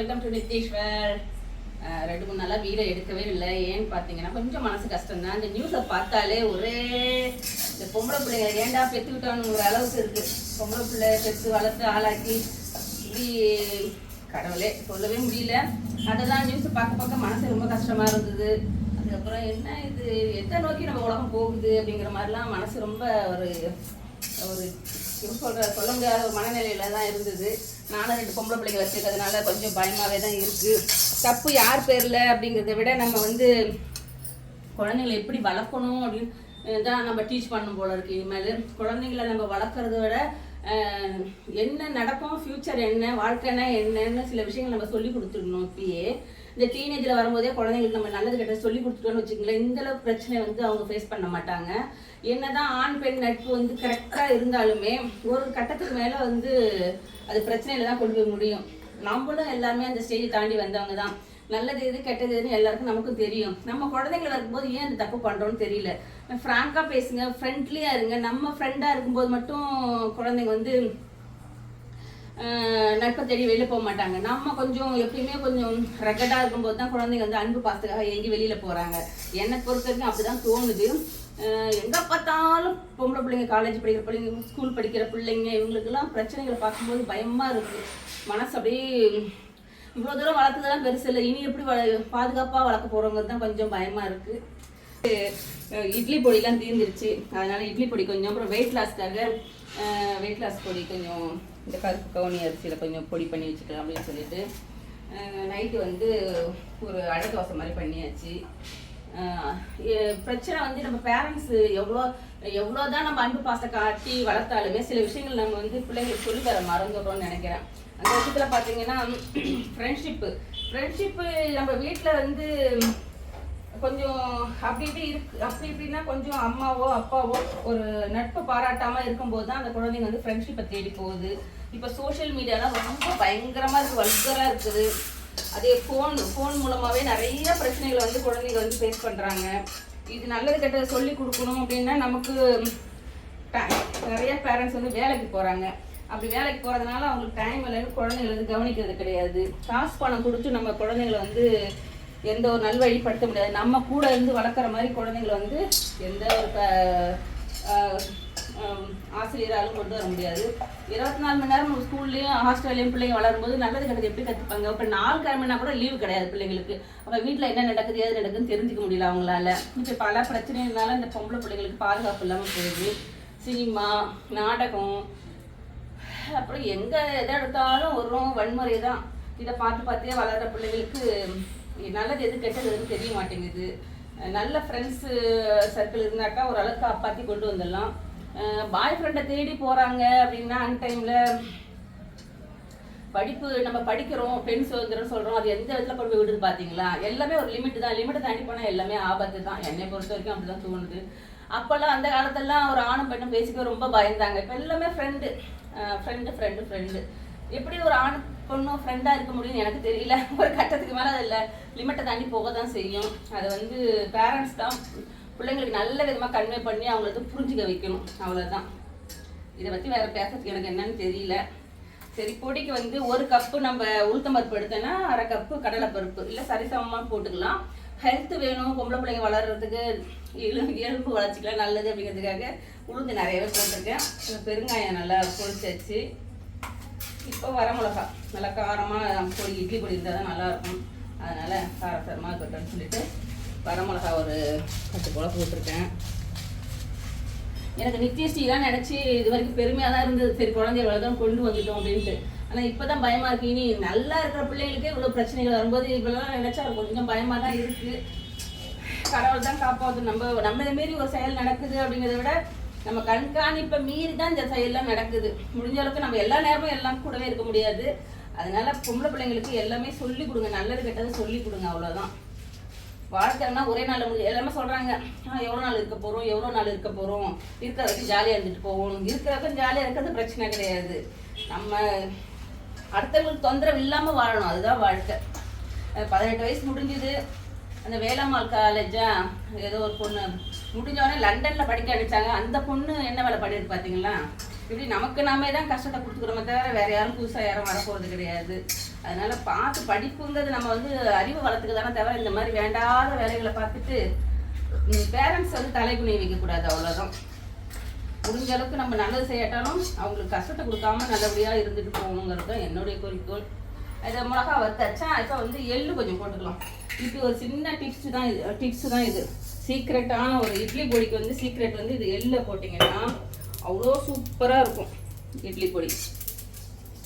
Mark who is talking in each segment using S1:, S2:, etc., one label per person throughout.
S1: Welcome to Nitheeswar ரெண்டு மூணு நாளாக வீடியோ எடுக்கவே இல்லை. ஏன்னு பார்த்தீங்கன்னா கொஞ்சம் மனசு கஷ்டம் தான் இந்த நியூஸை பார்த்தாலே ஒரே இந்த பொம்பளை பிள்ளைங்க ஏன்டா பெற்றுக்கிட்டோன்னு அளவுக்கு இருக்குது பொம்பளை பிள்ளை பெற்று வளர்த்து ஆளாக்கி இப்படி கடவுளே சொல்லவே முடியல. அதெல்லாம் நியூஸ் பார்க்க பார்க்க மனசு ரொம்ப கஷ்டமாக இருந்தது. அதுக்கப்புறம் என்ன இது? எதை நோக்கி நம்ம உலகம் போகுது அப்படிங்கிற மாதிரிலாம் மனசு ரொம்ப ஒரு ஒரு எப்படி சொல்ற சொல்ல முடியாத ஒரு மனநிலையில தான் இருந்தது. நானும் ரெண்டு பொம்பளை பிள்ளைங்க வச்சிருக்கிறதுனால கொஞ்சம் பயமாவே தான் இருக்கு. தப்பு யார் பேர்ல அப்படிங்கிறத விட நம்ம வந்து குழந்தைங்களை எப்படி வளர்க்கணும் அப்படின்னு தான் நம்ம டீச் பண்ணும் போல இருக்கு. இனிமேல் குழந்தைங்களை நம்ம வளர்க்குறத விட என்ன நடக்கும் ஃப்யூச்சர் என்ன வாழ்க்கைனா என்னன்னு சில விஷயங்கள் நம்ம சொல்லி கொடுத்துடணும் இப்பயே இந்த டீனேஜில் வரும்போதே குழந்தைங்களுக்கு நம்ம நல்லது கிட்ட சொல்லி கொடுத்துட்டோம்னு வச்சுங்களேன் இந்த பிரச்சனை வந்து அவங்க ஃபேஸ் பண்ண மாட்டாங்க. என்னதான் ஆண் பெண் நட்பு வந்து கரெக்டாக இருந்தாலுமே ஒரு கட்டத்துக்கு மேலே வந்து அது பிரச்சனையில தான் கொண்டு போய் முடியும். நம்மளும் எல்லாமே அந்த ஸ்டேஜ் தாண்டி வந்தவங்க தான் நல்லது எது கெட்டது எதுன்னு எல்லாருக்கும் நமக்கும் தெரியும். நம்ம குழந்தைங்களை வரும்போது ஏன் அந்த தப்பு பண்ணுறோம்னு தெரியல. ஃப்ராங்காக பேசுங்க ஃப்ரெண்ட்லியாக இருங்க. நம்ம ஃப்ரெண்டாக இருக்கும்போது மட்டும் குழந்தைங்க வந்து நட்பை தேடி வெளியில் போக மாட்டாங்க. நம்ம கொஞ்சம் எப்பயுமே கொஞ்சம் ரகடா இருக்கும்போது தான் குழந்தைங்க வந்து அன்பு பாசத்துக்காக எங்கி வெளியில் போகிறாங்க என்னை பொறுத்த வரைக்கும் அப்படி தான் தோணுது எங்கே பார்த்தாலும் பொம்பளை பிள்ளைங்க காலேஜ் படிக்கிற பிள்ளைங்க ஸ்கூல் படிக்கிற பிள்ளைங்க இவங்களுக்கெல்லாம் பிரச்சனைகளை பார்க்கும்போது பயமாக இருக்குது மனசு அப்படியே இவ்வளோ தூரம் வளர்த்ததெல்லாம் பெருசு இல்லை. இனி எப்படி வள பாதுகாப்பாக வளர்க்க போகிறோங்கிறது தான் கொஞ்சம் பயமாக இருக்குது இட்லி பொடிலாம் தீர்ந்துருச்சு. அதனால் இட்லி பொடி கொஞ்சம் அப்புறம் வெயிட் லாஸ்க்காக வெயிட் லாஸ் பொடி கொஞ்சம் இந்த கருப்பு கவுனி அரிசியில் கொஞ்சம் பொடி பண்ணி வச்சுக்கலாம் அப்படின்னு சொல்லிட்டு நைட்டு வந்து ஒரு அடை தோசை மாதிரி பண்ணியாச்சு. பிரச்சனை வந்து நம்ம பேரண்ட்ஸு எவ்வளோ எவ்வளோ தான் நம்ம அன்பு பாசத்தை காட்டி வளர்த்தாலுமே சில விஷயங்கள் நம்ம வந்து பிள்ளைங்களுக்கு சொல்லி தர மறந்துடுறோம்னு நினைக்கிறேன். அந்த விஷயத்தில் பார்த்தீங்கன்னா ஃப்ரெண்ட்ஷிப்பு ஃப்ரெண்ட்ஷிப்பு நம்ம வீட்டில் வந்து கொஞ்சம் அப்படி இப்படி இருக்கு அப்படி இப்படின்னா கொஞ்சம் அம்மாவோ அப்பாவோ ஒரு நட்பு பாராட்டாம இருக்கும்போது தான் அந்த குழந்தைங்க வந்து ஃப்ரெண்ட்ஷிப்பை தேடி போகுது. இப்போ சோஷியல் மீடியாலாம் ரொம்ப பயங்கரமா இருக்கு வல்கரா இருக்குது. அதே ஃபோன் ஃபோன் மூலமாவே நிறைய பிரச்சனைகளை வந்து குழந்தைங்க வந்து ஃபேஸ் பண்றாங்க. இது நல்லது கெட்டது சொல்லி கொடுக்கணும் அப்படின்னா நமக்கு நிறைய பேரண்ட்ஸ் வந்து வேலைக்கு போறாங்க. அப்படி வேலைக்கு போகிறதுனால அவங்களுக்கு டைம் இல்லைன்னு குழந்தைங்களை வந்து கவனிக்கிறது கிடையாது. காசு பணம் கொடுத்து நம்ம குழந்தைங்களை வந்து எந்த ஒரு நல்வழிப்படுத்த முடியாது. நம்ம கூட இருந்து வளர்க்குற மாதிரி குழந்தைங்களை வந்து எந்த ஒரு க- ஆசிரியராலும் கொண்டு வர முடியாது. இருபத்தி நாலு மணி நேரம் ஸ்கூல்லையும் ஹாஸ்டல்லையும் பிள்ளைங்க வளரும்போது நல்லது கெட்டது எப்படி கற்றுப்பாங்க இப்போ நாலு கிழமைனா கூட லீவு கிடையாது பிள்ளைங்களுக்கு. அப்போ வீட்டில் என்ன நடக்குது ஏது நடக்குதுன்னு தெரிஞ்சுக்க முடியல அவங்களால. இப்போ பல பிரச்சனைனால இந்த பொம்பளை பிள்ளைங்களுக்கு பாதுகாப்பு இல்லாமல் போயிடுது சினிமா நாடகம் அப்புறம் எங்கே எதை எடுத்தாலும் வரும் வன்முறை தான் இதை பார்த்து பார்த்தே வளர்ற பிள்ளைங்களுக்கு நல்லது எது கெட்டது தெரிய மாட்டேங்குது. நல்ல ஃப்ரெண்ட்ஸு சர்க்கிள் இருந்தாக்கா ஓரளவுக்கு காப்பாற்றி கொண்டு வந்துடலாம். பாய் ஃப்ரெண்டை தேடி போகிறாங்க அப்படின்னா அந்த டைமில் படிப்பு நம்ம படிக்கிறோம் பெண் சுதந்திரம் சொல்கிறோம் அது எந்த விதத்தில் கொண்டு போய் விடுது பார்த்தீங்களா எல்லாமே ஒரு லிமிட் தான். லிமிட்டை தாண்டி போனால் எல்லாமே ஆபத்து தான் என்னை பொறுத்த வரைக்கும் அப்படி தான் தோணுது. அப்போல்லாம் அந்த காலத்தெல்லாம் ஒரு ஆணும் பெண்ணும் பேசிக்க ரொம்ப பயந்தாங்க. இப்போ எல்லாமே ஃப்ரெண்டு ஃப்ரெண்டு ஃப்ரெண்டு ஃப்ரெண்டு எப்படி ஒரு ஆண் பொண்ணும் ஃப்ரெண்டாக இருக்க முடியும்னு எனக்கு தெரியல. ஒரு கட்டத்துக்கு மேலே அதில் லிமிட்டை தாண்டி போக தான் செய்யும். அது வந்து பேரண்ட்ஸ் தான் பிள்ளைங்களுக்கு நல்ல விதமாக கன்வே பண்ணி அவங்கள புரிஞ்சுக்க வைக்கணும். அவ்வளோதான் இதை பற்றி வேற பேசுறதுக்கு எனக்கு என்னன்னு தெரியல. சரி பொடிக்கு வந்து ஒரு கப்பு நம்ம உளுத்தம் பருப்பு எடுத்தோன்னா அரை கப்பு கடலைப்பருப்பு இல்லை சரிசமமாக போட்டுக்கலாம். ஹெல்த் வேணும் பொம்பளை பிள்ளைங்க வளர்கிறதுக்கு எலு எலும்பு வளர்ச்சிக்கலாம் நல்லது அப்படிங்கிறதுக்காக உளுந்து நிறையவே போட்டிருக்கேன். பெருங்காயம் நல்லா பொடிச்சாச்சு இப்போ வரமிளகா நல்லா காரமாக பொடி இட்லி பொடி இருந்தால் தான் நல்லாயிருக்கும். அதனால் காரசாரமாக இருக்கட்டும்னு சொல்லிட்டு வரமிளகா ஒரு பத்து போல போட்டிருக்கேன். எனக்கு நித்யஸ்ரீலாம் நினச்சி இது வரைக்கும் பெருமையாக தான் இருந்தது. சரி குழந்தைய தான் கொண்டு வந்துட்டோம் அப்படின்ட்டு. ஆனால் இப்போ தான் பயமாக இருக்கு. இனி நல்லா இருக்கிற பிள்ளைகளுக்கே இவ்வளோ பிரச்சனைகள் வரும்போது இவ்வளோலாம் நினச்சா கொஞ்சம் பயமாக தான் இருக்குது கடவுள் தான் காப்பாற்றும் நம்ம நம்ம இதை ஒரு செயல் நடக்குது அப்படிங்கிறத விட நம்ம கண்காணிப்பை மீறி தான் இந்த செயல்லாம் நடக்குது. முடிஞ்ச அளவுக்கு நம்ம எல்லா நேரமும் எல்லாம் கூடவே இருக்க முடியாது. அதனால பொம்பளை பிள்ளைங்களுக்கு எல்லாமே சொல்லி கொடுங்க. நல்லது கெட்டது சொல்லி கொடுங்க. அவ்வளோதான் வாழ்க்கைன்னா ஒரே நாள் முடிஞ்சு எல்லாமே சொல்கிறாங்க எவ்வளோ நாள் இருக்க போகிறோம் எவ்வளோ நாள் இருக்க போகிறோம் இருக்கிற வரைக்கும் ஜாலியாக இருந்துட்டு போவோம். இருக்கிற வரைக்கும் ஜாலியாக இருக்கிறது பிரச்சனை கிடையாது. நம்ம அடுத்தவங்களுக்கு தொந்தரவு இல்லாமல் வாழணும். அதுதான் வாழ்க்கை. பதினெட்டு வயசு முடிஞ்சுது. அந்த வேலம்மாள் காலேஜா ஏதோ ஒரு பொண்ணு முடிஞ்சவொடனே லண்டனில் லண்டன்ல படிக்க அனுப்பிச்சாங்க. அந்த பொண்ணு என்ன வேலை பண்ணிருக்கு பார்த்தீங்களா இப்படி நமக்கு நாமே தான் கஷ்டத்தை கொடுத்துக்கிறோமே தவிர வேற யாரும் புதுசாக யாரும் வரப்போகிறது கிடையாது. அதனால பார்த்து படிப்புங்கிறது நம்ம வந்து அறிவு வளர்த்துக்கு தானே தவிர இந்த மாதிரி வேண்டாத வேலைகளை பார்த்துட்டு பேரண்ட்ஸ் வந்து தலைக்குனி வைக்கக்கூடாது அவ்வளோதான் முடிஞ்ச அளவுக்கு நம்ம நல்லது செய்யாட்டாலும் அவங்களுக்கு கஷ்டத்தை கொடுக்காம நல்லபடியாக இருந்துட்டு போகணுங்கிறது தான் என்னுடைய குறிக்கோள். இதை மிளகா வறுத்தாச்சா இப்போ வந்து எள்ளு கொஞ்சம் போட்டுக்கலாம். இது ஒரு சின்ன டிப்ஸ் தான் இது டிப்ஸ் தான் இது. சீக்ரெட்டான ஒரு இட்லி பொடிக்கு வந்து சீக்ரெட் வந்து இது எள்ளை போட்டிங்கன்னா அவ்வளோ சூப்பராக இருக்கும் இட்லி பொடி.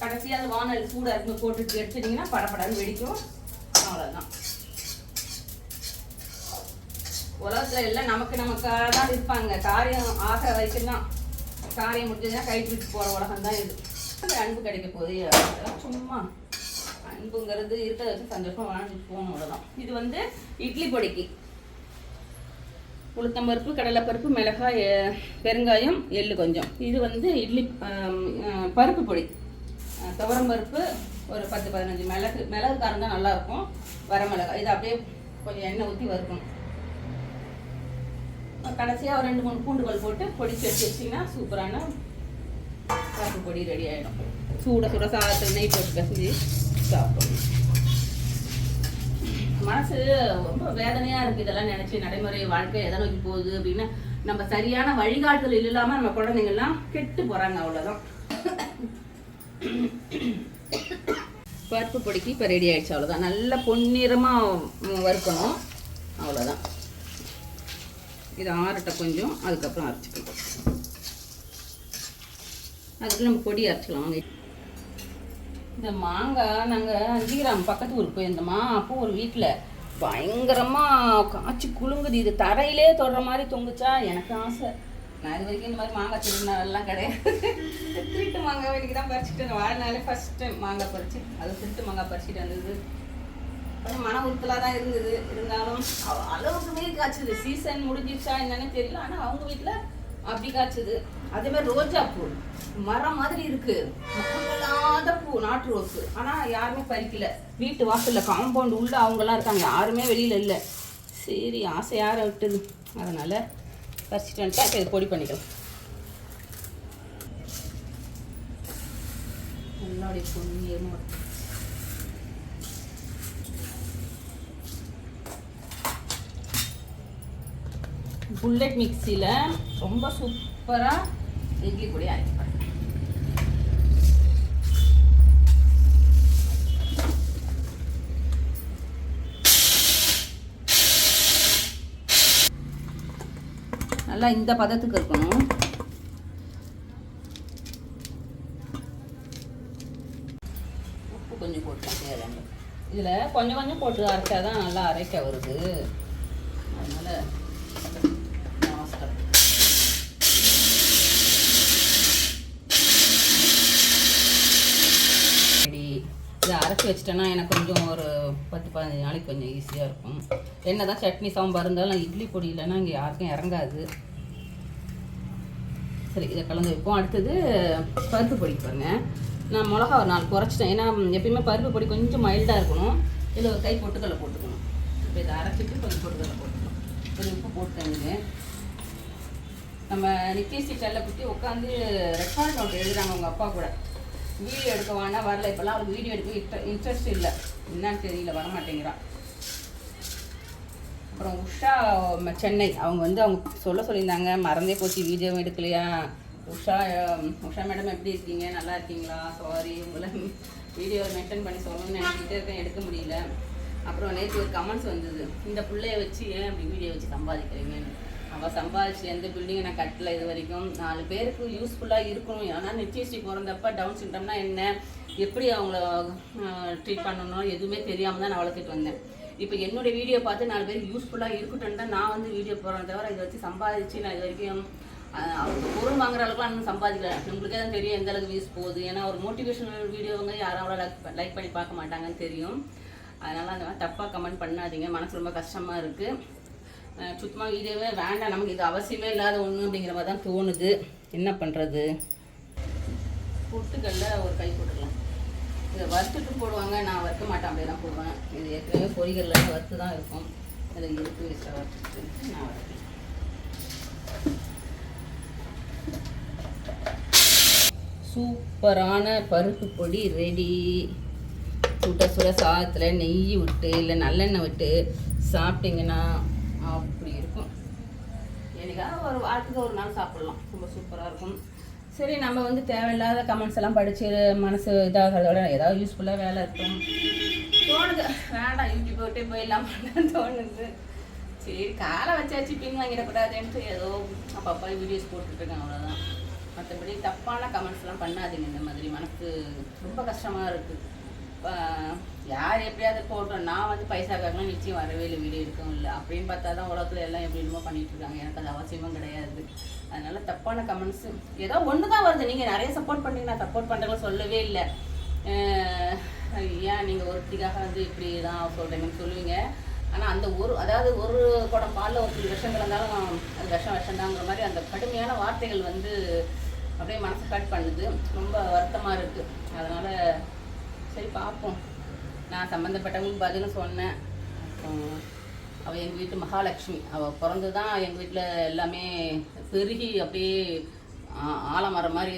S1: கடைசியாக அது வானல் சூடாக இருந்து போட்டுட்டு எடுத்துட்டிங்கன்னா படபடன்னு வெடிக்கும். அவ்வளோதான் உலகத்துல எல்லாம் நமக்கு நமக்காக தான் இருப்பாங்க காரியம் ஆக வரைக்கும் தான் காரியம் முடிஞ்சதுன்னா கை தூக்கி போகிற உலகம் தான் இது அன்பு கிடைக்க போகுது. சும்மா அன்புங்கிறது இருக்கிறத வச்சு சந்தோஷமா வாழ்ந்துட்டு போகணும் அவ்வளோதான் இது வந்து இட்லி பொடிக்கு. உளுத்தம்பருப்பு கடலைப்பருப்பு மிளகாய் எ- பெருங்காயம் எள்ளு கொஞ்சம். இது வந்து இட்லி பருப்பு பொடி. துவரம்பருப்பு துவரம் பருப்பு ஒரு பத்து பதினஞ்சு மிளகு மிளகு காரம் தான் நல்லாயிருக்கும். வரமிளகாய். இது அப்படியே கொஞ்சம் எண்ணெய் ஊற்றி வறுக்கணும். கடைசியாக ஒரு ரெண்டு மூணு பூண்டுகள் போட்டு பொடிச்சு எடுத்து வச்சிங்கன்னா சூப்பரான பருப்பு பொடி ரெடி ஆகிடும் சூட சுட சாதத்தில் நெய் போட்டு கசிஞ்சு சாப்பிடணும் மனசு ரொம்ப வேதனையா இருக்கு இதெல்லாம் நினைச்சு நடைமுறை வாழ்க்கை எதை நோக்கி போகுது அப்படின்னு. நம்ம சரியான வழிகாட்டுதல் இல்லாம நம்ம குழந்தைங்கள்லாம் கெட்டு போறாங்க அவ்வளவுதான். பருப்பு பொடிக்கு இப்போ ரெடி ஆயிடுச்சு அவ்வளோதான் நல்ல பொன்னிறமாக வறுக்கணும். அவ்வளோதான் இது ஆறட்ட கொஞ்சம் அதுக்கப்புறம் அரைச்சிக்கலாம். அதுக்கு நம்ம பொடி அரைச்சிக்கலாம் இந்த மாங்காய் நாங்கள் அஞ்சு கிராம் பக்கத்து ஊருக்கு போயிருந்தோமா அப்போ ஒரு வீட்டில் பயங்கரமாக காய்ச்சி குலுங்குது. இது தரையிலே தொடுற மாதிரி தொங்குச்சா எனக்கு ஆசை. நான் இது வரைக்கும் இந்த மாதிரி மாங்காய் திருநாளெல்லாம் கிடையாது. திருட்டு மாங்காய் இன்னைக்கு தான் பறிச்சுட்டு வாழ்நாளே ஃபர்ஸ்ட் டைம் மாங்காய் பறிச்சு அது திருட்டு மாங்காய் பறிச்சுட்டு வந்தது. கொஞ்சம் மன உறுத்தலாக தான் இருந்தது. இருந்தாலும் அவ- அளவுக்கு மீறி காய்ச்சது சீசன் முடிஞ்சிருச்சா என்னன்னு தெரியல. ஆனால் அவங்க வீட்டில் அப்படி காய்ச்சது அதே மாதிரி ரோஜா பூ. மரம் மாதிரி இருக்கு. மரங்களாத பூ நாட்டு ரோஸ். ஆனால் யாருமே பறிக்கல. வீட்டு வாசல்ல காம்பவுண்ட் உள்ள அவங்களாம் இருக்காங்க. யாருமே வெளியில இல்லை. சரி ஆசை யாரை விட்டுது? அதனால பறிச்சுட்டு வந்துட்டா பொடி பண்ணிக்கலாம். என்னுடைய பொண்ணு புல்லட் மிக்சியில் ரொம்ப சூப்பராக இட்லி பொடி அரைக்கப்படும் நல்லா இந்த பதத்துக்கு இருக்கணும். உப்பு கொஞ்சம் போட்டு இதில் கொஞ்சம் கொஞ்சம் போட்டு அரைச்சா தான் நல்லா அரைக்க வருது. அதனால் அவசரம் சரி எடுத்து வச்சிட்டேன்னா எனக்கு கொஞ்சம் ஒரு பத்து பதினஞ்சு நாளைக்கு கொஞ்சம் ஈஸியாக இருக்கும். என்ன தான் சட்னி சாம்பார் இருந்தாலும் இட்லி பொடி இல்லைன்னா இங்கே யாருக்கும் இறங்காது. சரி இதை கலந்து வைப்போம். அடுத்தது பருப்பு பொடி பாருங்க. நான் மிளகா ஒரு நாள் குறைச்சிட்டேன். ஏன்னா எப்பயுமே பருப்பு பொடி கொஞ்சம் மைல்டாக இருக்கணும். இதில் ஒரு கை பொட்டுக்கடலை போட்டுக்கணும். இப்போ இதை அரைச்சிட்டு கொஞ்சம் பொட்டுக்கடலை போட்டுக்கணும். கொஞ்சம் உப்பு போட்டுங்க நம்ம நித்யஸ்ரீ செல்ல குத்தி உட்காந்து ரெக்கார்ட் நோட் எழுதுறாங்க உங்கள் அப்பா கூட. வீடியோ எடுக்க வேணா வரல. இப்போல்லாம் அவளுக்கு வீடியோ எடுக்க இன்ட்ரெஸ்ட் இல்லை. என்னன்னு தெரியல வர மாட்டேங்கிறான் அப்புறம் உஷா ம- சென்னை. அவங்க வந்து அவங்க சொல்ல சொல்லியிருந்தாங்க மறந்தே போச்சு வீடியோவும் எடுக்கலையா? உஷா உஷா மேடம் எப்படி இருக்கீங்க? நல்லா இருக்கீங்களா? சாரி உங்களை வீடியோ மெயின்டைன் பண்ணி சொல்லணும்னு நினச்சிக்கிட்டே இருக்கேன் எடுக்க முடியல. அப்புறம் நேற்று ஒரு கமெண்ட்ஸ் வந்தது. இந்த பிள்ளைய வச்சு ஏன் அப்படி வீடியோ வச்சு சம்பாதிக்கிறீங்கன்னு? அவள் சம்பாதிச்சு எந்த பில்டிங்கை நான் கட்டல இது வரைக்கும். நாலு பேருக்கு யூஸ்ஃபுல்லாக இருக்கணும். ஆனால் நிச்சயஸ்ரீ பிறந்தப்ப டவுன் சிண்ட்ரம்னா என்ன? எப்படி அவங்கள ட்ரீட் பண்ணணும்? எதுவுமே தெரியாமல் தான் நான் வளர்த்துட்டு வந்தேன். இப்போ என்னுடைய வீடியோ பார்த்து நாலு பேருக்கு யூஸ்ஃபுல்லாக இருக்கட்டும் தான் நான் வந்து வீடியோ போகிறேன் தவிர இதை வச்சு சம்பாதிச்சு நான் இது வரைக்கும் அவங்க பொருள் வாங்குற அளவுக்குலாம் இன்னும் சம்பாதிக்கல. உங்களுக்கே தான் தெரியும் எந்த அளவுக்கு வியூஸ் போகுது. ஏன்னா ஒரு மோட்டிவேஷனல் வீடியோவங்க யாரும் அவ்வளோ லைக் லைக் பண்ணி பார்க்க மாட்டாங்கன்னு தெரியும். அதனால் அந்த மாதிரி தப்பாக கமெண்ட் பண்ணாதீங்க. மனசு ரொம்ப கஷ்டமாக இருக்குது சுத்தமாக வீடியோவே வேண்டாம். நமக்கு இது அவசியமே இல்லாத ஒன்று அப்படிங்கிற மாதிரி தான் தோணுது. என்ன பண்ணுறது பொட்டுக்கல்ல ஒரு கை போட்டுக்கலாம். இதை வறுத்துட்டு போடுவாங்க. நான் வறுக்க மாட்டேன். அப்படியே தான் போடுவேன். இது ஏற்கனவே பொறிகளில் வறுத்து தான் இருக்கும். அதில் இருக்கு வச்சு வறுத்துட்டு நான் வறுக்கிறேன். சூப்பரான பருப்பு பொடி ரெடி சுட சுட சாதத்தில் நெய் விட்டு இல்லை நல்லெண்ணெய் விட்டு சாப்பிட்டிங்கன்னா அப்படி இருக்கும் என்னைக்காவது ஒரு வாரத்துக்கு ஒரு நாள் சாப்பிடலாம். ரொம்ப சூப்பராக இருக்கும். சரி நம்ம வந்து தேவையில்லாத கமெண்ட்ஸ் எல்லாம் படித்து மனசு இதாகிறதோட ஏதாவது யூஸ்ஃபுல்லாக வேலை இருக்கும். தோணுது. வேண்டாம் யூடியூப் விட்டே போயிடலாம் தோணுது. சரி காலை வச்சாச்சு பின் வாங்கிடக்கூடாதுன்ட்டு ஏதோ அப்பப்போ வீடியோஸ் போட்டுட்ருக்கேன் அவ்வளோதான் மற்றபடி தப்பான கமெண்ட்ஸ்லாம் பண்ணாதீங்க. இந்த மாதிரி மனசு ரொம்ப கஷ்டமாக இருக்குது யார் எப்படியாவது போட்டோம் நான் வந்து பைசாக்காகலாம் நிச்சயம் வரவே இல்லை வீடியோ எடுக்கவும் இல்லை. அப்படின்னு பார்த்தா தான் உலகத்தில் எல்லாம் எப்படி என்னமோ பண்ணிட்டு இருக்காங்க. எனக்கு அது அவசியமும் கிடையாது. அதனால தப்பான கமெண்ட்ஸ் ஏதோ ஒன்று தான் வருது. நீங்கள் நிறைய சப்போர்ட் பண்ணி நான் சப்போர்ட் பண்ணுறேன்னு சொல்லவே இல்லை. ஏன் நீங்கள் ஒருத்திக்காக வந்து இப்படி தான் சொல்கிறீங்கன்னு சொல்லுவீங்க. ஆனால் அந்த ஒரு அதாவது ஒரு குடம் பாலில் ஒரு விஷம் கலந்தாலும் அது விஷம் விஷம்தாங்கிற மாதிரி அந்த கடுமையான வார்த்தைகள் வந்து அப்படியே மனசு கட் பண்ணுது. ரொம்ப வருத்தமாக இருக்குது அதனால் சரி நான் சம்மந்தப்பட்டவங்களுக்கு பதிலும் சொன்னேன். அவள் எங்கள் வீட்டு மகாலட்சுமி. அவள் பிறந்து தான் எங்கள் வீட்டில் எல்லாமே பெருகி அப்படியே ஆ- ஆலமரம் மாதிரி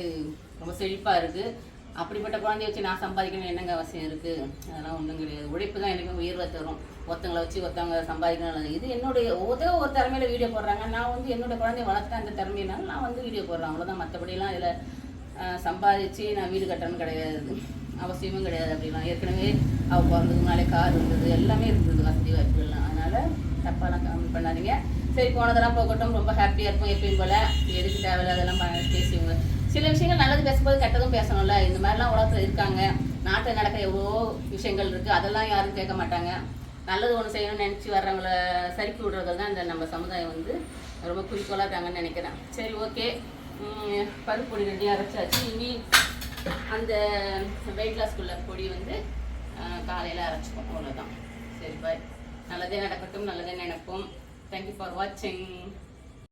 S1: ரொம்ப செழிப்பாக இருக்குது அப்படிப்பட்ட குழந்தைய வச்சு நான் சம்பாதிக்கணும் என்னங்க அவசியம் இருக்குது அதெல்லாம் ஒன்றும் கிடையாது. உழைப்பு தான் எனக்கு உயர்வை தரும். ஒருத்தங்களை வச்சு ஒருத்தவங்க சம்பாதிக்கணும் இது என்னுடைய ஒவ்வொரு ஒரு திறமையில வீடியோ போடுறாங்க. நான் வந்து என்னோட குழந்தைய வளர்த்த அந்த திறமையினால நான் வந்து வீடியோ போடுறேன். அவ்வளோதான் மற்றபடிலாம் இதில் சம்பாதிச்சு நான் வீடு கட்டணும்னு கிடையாது. அவசியமும் கிடையாது அப்படிலாம் ஏற்கனவே அவள் பிறந்ததுக்கு முன்னாலே கார் இருந்தது எல்லாமே இருந்தது வசதி வாய்ப்புகள்லாம். அதனால் தப்பாலாம் கம்மி பண்ணாதீங்க. சரி போனதெல்லாம் போகட்டும். ரொம்ப ஹாப்பியாக இருக்கும் எப்பயும் போல். எதுக்கு தேவையில்ல அதெல்லாம் பேசுவீங்க சில விஷயங்கள் நல்லது பேசும்போது கெட்டதும் பேசணும்ல. இந்த மாதிரிலாம் உலகத்தில் இருக்காங்க. நாட்டில் நடக்கிற எவ்வளோ விஷயங்கள் இருக்குது அதெல்லாம் யாரும் கேட்க மாட்டாங்க. நல்லது ஒன்று செய்யணும்னு நினச்சி வர்றவங்கள சறுக்கி விடுறது தான் இந்த நம்ம சமுதாயம் வந்து ரொம்ப குறிக்கோளாக இருக்காங்கன்னு நினைக்கிறேன். சரி ஓகே பருப்பு பொடி ரெடியாக அரைச்சாச்சு. இனி அந்த வெயிட் லாஸ்க்குள்ள பொடி வந்து காலையில் அரைச்சிப்போம். அவ்வளோதான் சரி பாய் நல்லதே நடக்கட்டும் நல்லதே நினைப்போம். தேங்க்யூ ஃபார் வாட்சிங்